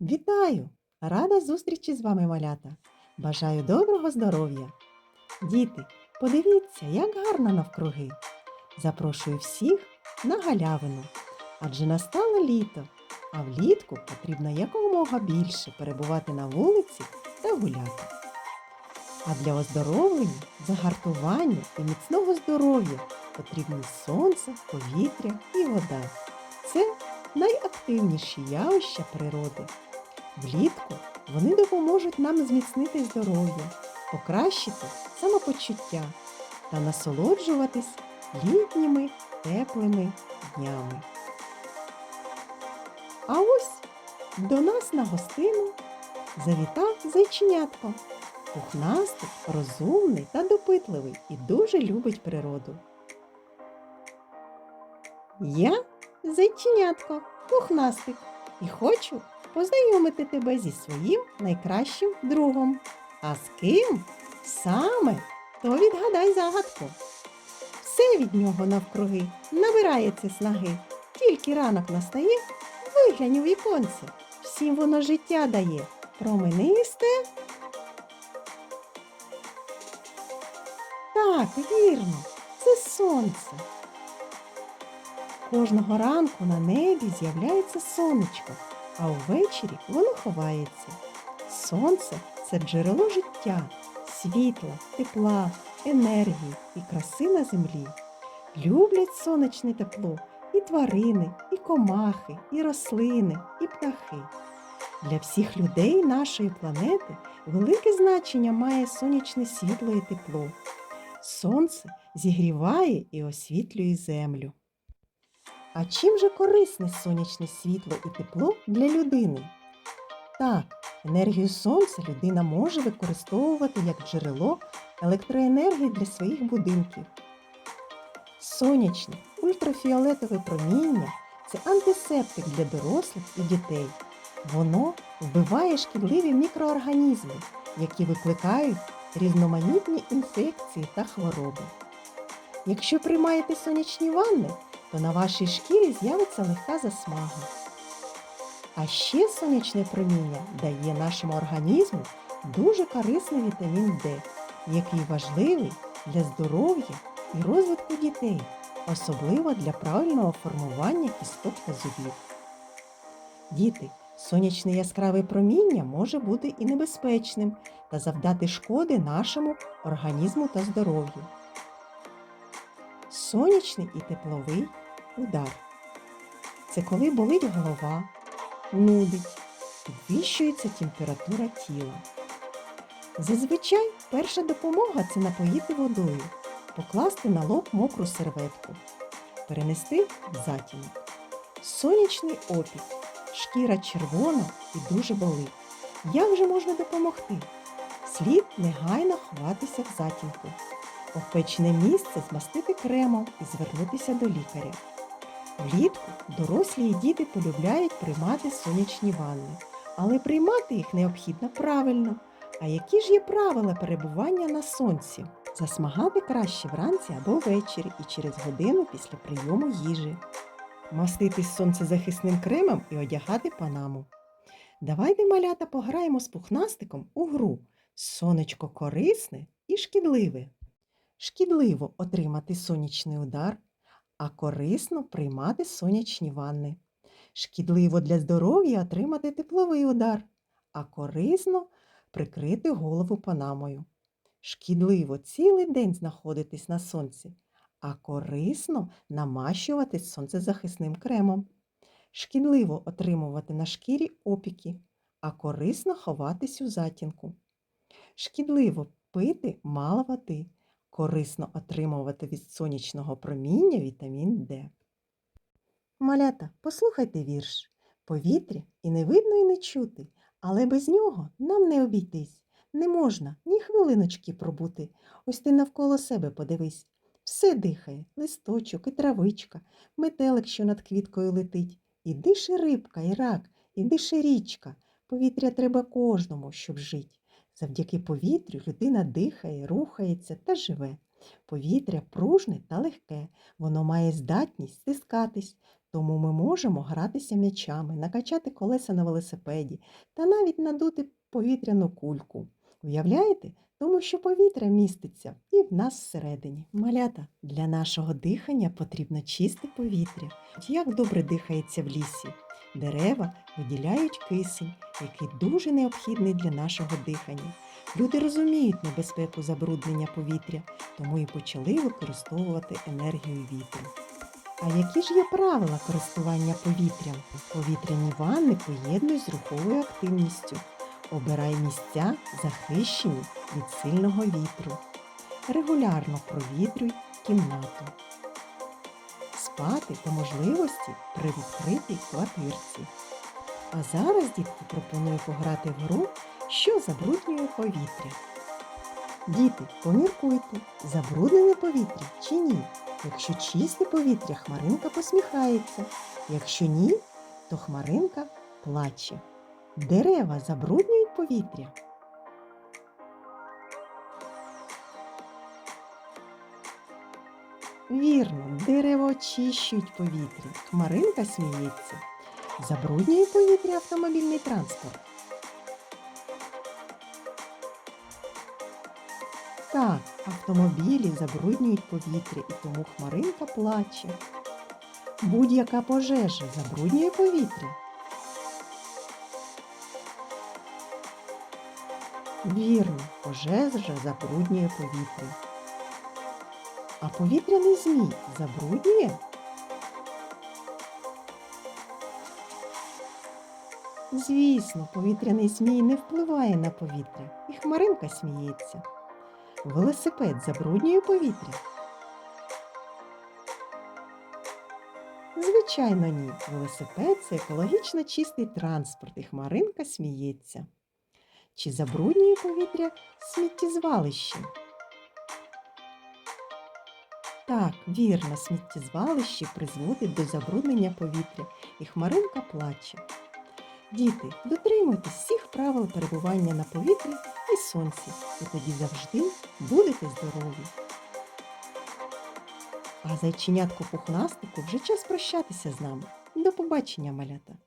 Вітаю! Рада зустрічі з вами, малята! Бажаю доброго здоров'я! Діти, подивіться, як гарно навкруги! Запрошую всіх на галявину, адже настало літо, а влітку потрібно якомога більше перебувати на вулиці та гуляти. А для оздоровлення, загартування і міцного здоров'я потрібні сонце, повітря і вода. Це найактивніші явища природи. Влітку вони допоможуть нам зміцнити здоров'я, покращити самопочуття та насолоджуватись літніми теплими днями. А ось до нас на гостину завітав зайченятко. Пухнастий, розумний та допитливий і дуже любить природу. Я зайченятко, пухнастик, і хочу познайомити тебе зі своїм найкращим другом. А з ким саме, то відгадай загадку. Все від нього навкруги набирається снаги. Тільки ранок настає, виглянь у віконце. Всім воно життя дає. Променисте. Так, вірно, це сонце. Кожного ранку на небі з'являється сонечко, а увечері воно ховається. Сонце це джерело життя, світла, тепла, енергії і краси на землі. Люблять сонячне тепло і тварини, і комахи, і рослини, і птахи. Для всіх людей нашої планети велике значення має сонячне світло і тепло. Сонце зігріває і освітлює землю. А чим же корисне сонячне світло і тепло для людини? Так, енергію сонця людина може використовувати як джерело електроенергії для своїх будинків. Сонячне ультрафіолетове проміння це антисептик для дорослих і дітей. Воно вбиває шкідливі мікроорганізми, які викликають різноманітні інфекції та хвороби. Якщо приймаєте сонячні ванни, то на вашій шкірі з'явиться легка засмага. А ще сонячне проміння дає нашому організму дуже корисний вітамін Д, який важливий для здоров'я і розвитку дітей, особливо для правильного формування кісток та зубів. Діти, сонячне яскраве проміння може бути і небезпечним та завдати шкоди нашому організму та здоров'ю. Сонячний і тепловий удар. Це коли болить голова, нудить, підвищується температура тіла. Зазвичай перша допомога це напоїти водою, покласти на лоб мокру серветку, перенести в затінок. Сонячний опік, шкіра червона і дуже болить. Як же можна допомогти? Слід негайно ховатися в затінку. Опечене місце змастити кремом і звернутися до лікаря. Влітку дорослі і діти полюбляють приймати сонячні ванни, але приймати їх необхідно правильно. А які ж є правила перебування на сонці? Засмагати краще вранці або ввечері і через годину після прийому їжі. Маститись сонцезахисним кремом і одягати панаму. Давайте, малята, пограємо з пухнастиком у гру Сонечко корисне і шкідливе. Шкідливо отримати сонячний удар, а корисно приймати сонячні ванни. Шкідливо для здоров'я отримати тепловий удар, а корисно прикрити голову панамою. Шкідливо цілий день знаходитись на сонці, а корисно намащуватись сонцезахисним кремом. Шкідливо отримувати на шкірі опіки, а корисно ховатись у затінку. Шкідливо пити мало води, корисно отримувати від сонячного проміння вітамін Д. Малята, послухайте вірш. Повітря і не видно, і не чути, але без нього нам не обійтись. Не можна ні хвилиночки пробути. Ось ти навколо себе подивись. Все дихає, листочок і травичка, метелик, що над квіткою летить. І дише рибка, і рак, і дише річка. Повітря треба кожному, щоб жить. Завдяки повітрю людина дихає, рухається та живе. Повітря пружне та легке, воно має здатність стискатись, Тому ми можемо гратися м'ячами, накачати колеса на велосипеді та навіть надути повітряну кульку. Уявляєте? Тому що повітря міститься і в нас всередині. Малята, для нашого дихання потрібно чисте повітря. Як добре дихається в лісі. Дерева виділяють кисень, який дуже необхідний для нашого дихання. Люди розуміють небезпеку забруднення повітря, тому і почали використовувати енергію вітру. А які ж є правила користування повітрям? Повітряні ванни поєднуй з руховою активністю. Обирай місця, захищені від сильного вітру. Регулярно провітрюй кімнату. Спати по можливості при відкритій квартирці. А зараз, дітки, пропоную пограти в гру, що забруднює повітря. Діти, поміркуйте, забруднене повітря чи ні? Якщо чисте повітря, хмаринка посміхається. Якщо ні, то хмаринка плаче. Дерева забруднюють повітря. Вірно, дерева очищують повітря. Хмаринка сміється. Забруднює повітря автомобільний транспорт. Так, автомобілі забруднюють повітря і тому хмаринка плаче. Будь-яка пожежа забруднює повітря. Вірно, пожежа забруднює повітря. А повітряний змій забруднює? Звісно, повітряний змій не впливає на повітря, і хмаринка сміється. Велосипед забруднює повітря? Звичайно, ні. Велосипед це екологічно чистий транспорт, і хмаринка сміється. Чи забруднює повітря сміттєзвалище? Так, вірно, сміттєзвалище призводить до забруднення повітря, і хмаринка плаче. Діти, дотримуйтесь всіх правил перебування на повітрі і сонці, і тоді завжди будете здорові. А зайченятку пухнастику вже час прощатися з нами. До побачення, малята!